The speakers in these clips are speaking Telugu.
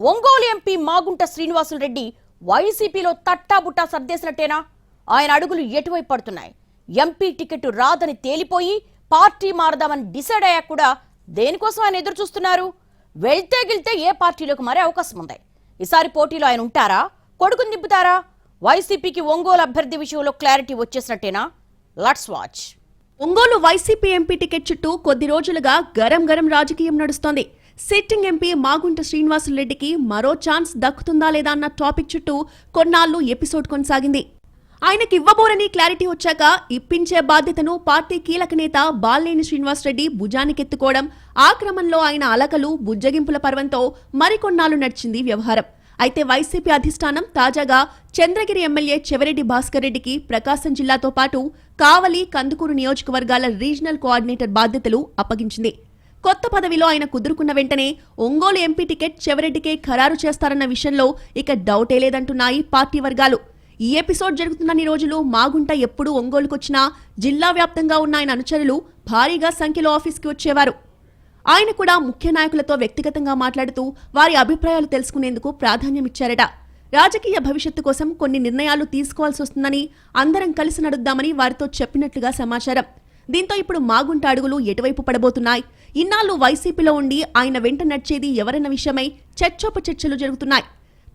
ఒంగోలు ఎంపీ మాగుంట శ్రీనివాసులు రెడ్డి వైసీపీలో తట్టాబుట్టా సర్దేసినట్టేనా? ఆయన అడుగులు ఎటువైపు పడుతున్నాయి? ఎంపీ టికెట్ రాదని తేలిపోయి పార్టీ మారదామని డిసైడ్ అయ్యాక కూడా దేనికోసం ఆయన ఎదురు చూస్తున్నారు? వెళ్తే గిళ్తే ఏ పార్టీలోకి మారే అవకాశం ఉంది? ఈసారి పోటీలో ఆయన ఉంటారా? కొడుకుని దింపుతారా వైసీపీకి ఒంగోలు అభ్యర్థి విషయంలో clarity వచ్చేసినట్టేనా? Let's watch. Ongole YCP MP ticket చుట్టూ కొద్ది రోజులుగా గరం గరం రాజకీయం నడుస్తోంది. సిట్టింగ్ ఎంపీ మాగుంట శ్రీనివాసులరెడ్డికి మరో ఛాన్స్ దక్కుతుందా లేదా అన్న టాపిక్ చుట్టూ కొన్నాళ్ళు ఎపిసోడ్ కొనసాగింది. ఆయనకి ఇవ్వబోరని క్లారిటీ వచ్చాక ఇప్పించే బాధ్యతను పార్టీ కీలక నేత బాలినేని శ్రీనివాసరెడ్డి భుజానికెత్తుకోవడం ఆ క్రమంలో ఆయన అలకలు బుజ్జగింపుల పర్వంతో మరికొన్నాళ్ళు నడిచింది వ్యవహారం. అయితే వైసీపీ అధిష్టానం తాజాగా చంద్రగిరి ఎమ్మెల్యే చెవిరెడ్డి భాస్కర్ రెడ్డికి ప్రకాశం జిల్లాతో పాటు కావలి కందుకూరు నియోజకవర్గాల రీజనల్ కోఆర్డినేటర్ బాధ్యతలు అప్పగించింది. కొత్త పదవిలో ఆయన కుదురుకున్న వెంటనే ఒంగోలు ఎంపీ టికెట్ చెవిరెడ్డికే ఖరారు చేస్తారన్న విషయంలో ఇక డౌటే లేదంటున్నాయి పార్టీ వర్గాలు. ఈ ఎపిసోడ్ జరుగుతున్నన్ని రోజులు మాగుంట ఎప్పుడూ ఒంగోలుకొచ్చినా జిల్లా వ్యాప్తంగా ఉన్న ఆయన అనుచరులు భారీగా సంఖ్యలో ఆఫీస్కి వచ్చేవారు. ఆయన కూడా ముఖ్య నాయకులతో వ్యక్తిగతంగా మాట్లాడుతూ వారి అభిప్రాయాలు తెలుసుకునేందుకు ప్రాధాన్యమిచ్చారట. రాజకీయ భవిష్యత్తు కోసం కొన్ని నిర్ణయాలు తీసుకోవాల్సి వస్తుందని అందరం కలిసి నడుద్దామని వారితో చెప్పినట్లుగా సమాచారం. దీంతో ఇప్పుడు మాగుంట అడుగులు ఎటువైపు పడబోతున్నాయి? ఇన్నాళ్ళు వైసీపీలో ఉండి ఆయన వెంట నడిచేది ఎవరన్న విషయమై చర్చోపచర్చలు జరుగుతున్నాయి.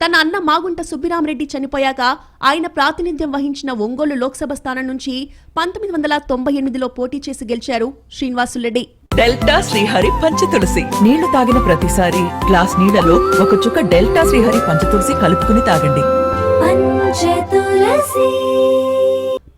తన అన్న మాగుంట సుబ్బిరామరెడ్డి చనిపోయాక ఆయన ప్రాతినిధ్యం వహించిన ఒంగోలు లోక్సభ స్థానం నుంచి పంతొమ్మిది వందల తొంభై ఎనిమిదిలో పోటీ చేసి గెలిచారు శ్రీనివాసులరెడ్డి. డెల్టా శ్రీహరి పంచతులసి. నీళ్ళు తాగిన ప్రతిసారి గ్లాస్ నీళ్ళలో ఒక చుక్క డెల్టా శ్రీహరి పంచతులసి కలుపుకుని తాగండి. పంచతులసి.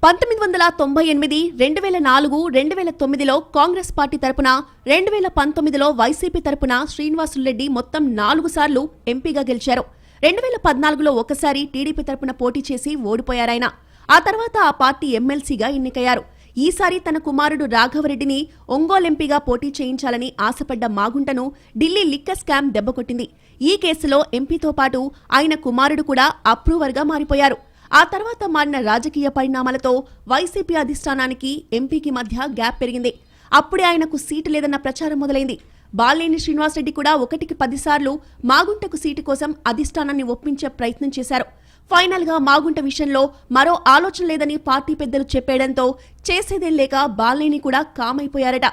పంతొమ్మిది వందల తొంభై ఎనిమిది రెండు వేల నాలుగు రెండు వేల తొమ్మిదిలో కాంగ్రెస్ పార్టీ తరపున రెండు వేల పంతొమ్మిదిలో వైసీపీ తరపున శ్రీనివాసులరెడ్డి మొత్తం నాలుగు సార్లు ఎంపీగా గెలిచారు. రెండు వేల పద్నాలుగులో ఒకసారి టీడీపీ తరపున పోటీ చేసి ఓడిపోయారాయన. ఆ తర్వాత ఆ పార్టీ ఎమ్మెల్సీగా ఎన్నికయ్యారు. ఈసారి తన కుమారుడు రాఘవరెడ్డిని ఒంగోలు ఎంపీగా పోటీ చేయించాలని ఆశపడ్డ మాగుంటను ఢిల్లీ లిక్క స్కామ్ దెబ్బకొట్టింది ఈ కేసులో ఎంపీతో పాటు ఆయన కుమారుడు కూడా అప్రూవర్గా మారిపోయారు. ఆ తర్వాత మారిన రాజకీయ పరిణామాలతో వైసీపీ అధిష్టానానికి ఎంపీకి మధ్య గ్యాప్ పెరిగింది. అప్పుడే ఆయనకు సీటు లేదన్న ప్రచారం మొదలైంది. బాలేని శ్రీనివాసరెడ్డి కూడా ఒకటికి పదిసార్లు మాగుంటకు సీటు కోసం అధిష్టానాన్ని ఒప్పించే ప్రయత్నం చేశారు. ఫైనల్గా మాగుంట విషయంలో మరో ఆలోచన లేదని పార్టీ పెద్దలు చెప్పేయడంతో చేసేదే లేక బాలేని కూడా కామైపోయారట.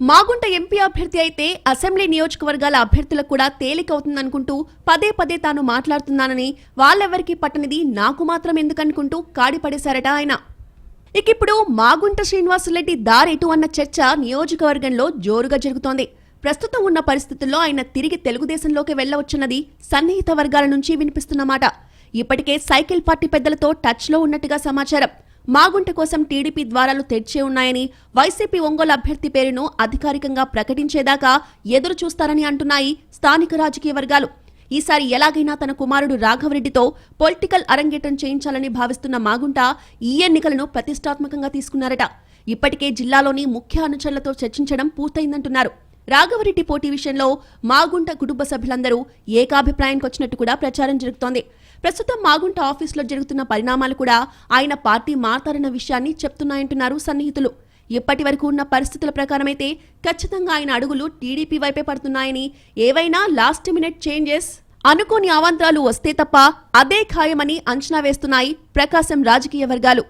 మాగుంట ఎంపీ అభ్యర్థి అయితే అసెంబ్లీ నియోజకవర్గాల అభ్యర్థులకు కూడా తేలికవుతుందనుకుంటూ పదే పదే తాను మాట్లాడుతున్నానని వాళ్ళెవరికీ పట్టనిది నాకు మాత్రం ఎందుకనుకుంటూ కాడిపడేశారట ఆయన. ఇకిప్పుడు మాగుంట శ్రీనివాసులరెడ్డి దారెటు అన్న చర్చ నియోజకవర్గంలో జోరుగా జరుగుతోంది. ప్రస్తుతం ఉన్న పరిస్థితుల్లో ఆయన తిరిగి తెలుగుదేశంలోకి వెళ్ళవచ్చున్నది సన్నిహిత వర్గాల నుంచి వినిపిస్తున్నమాట ఇప్పటికే సైకిల్ పార్టీ పెద్దలతో టచ్లో ఉన్నట్టుగా సమాచారం. మాగుంట కోసం టీడీపీ ద్వారాలు తెరిచే ఉన్నాయని వైసీపీ ఒంగోలు అభ్యర్థి పేరును అధికారికంగా ప్రకటించేదాకా ఎదురు చూస్తారని అంటున్నాయి స్థానిక రాజకీయ వర్గాలు. ఈసారి ఎలాగైనా తన కుమారుడు రాఘవరెడ్డితో పొలిటికల్ అరంగేటం చేయించాలని భావిస్తున్న మాగుంట ఈ ఎన్నికలను ప్రతిష్టాత్మకంగా తీసుకున్నారట. ఇప్పటికే జిల్లాలోని ముఖ్య అనుచరులతో చర్చించడం పూర్తయిందంటున్నారు. రాఘవరెడ్డి పోటీ విషయంలో మాగుంట కుటుంబ సభ్యులందరూ ఏకాభిప్రాయానికి వచ్చినట్టు కూడా ప్రచారం జరుగుతోంది. ప్రస్తుతం మాగుంట ఆఫీసులో జరుగుతున్న పరిణామాలు కూడా ఆయన పార్టీ మారతారన్న విషయాన్ని చెప్తున్నాయంటున్నారు సన్నిహితులు. ఇప్పటి వరకు ఉన్న పరిస్థితుల ప్రకారమైతే ఖచ్చితంగా ఆయన అడుగులు టీడీపీ వైపే పడుతున్నాయని ఏవైనా లాస్ట్ మినిట్ చేంజెస్ అనుకోని అవాంతరాలు వస్తే తప్ప అదే ఖాయమని అంచనా వేస్తున్నాయి ప్రకాశం రాజకీయ వర్గాలు.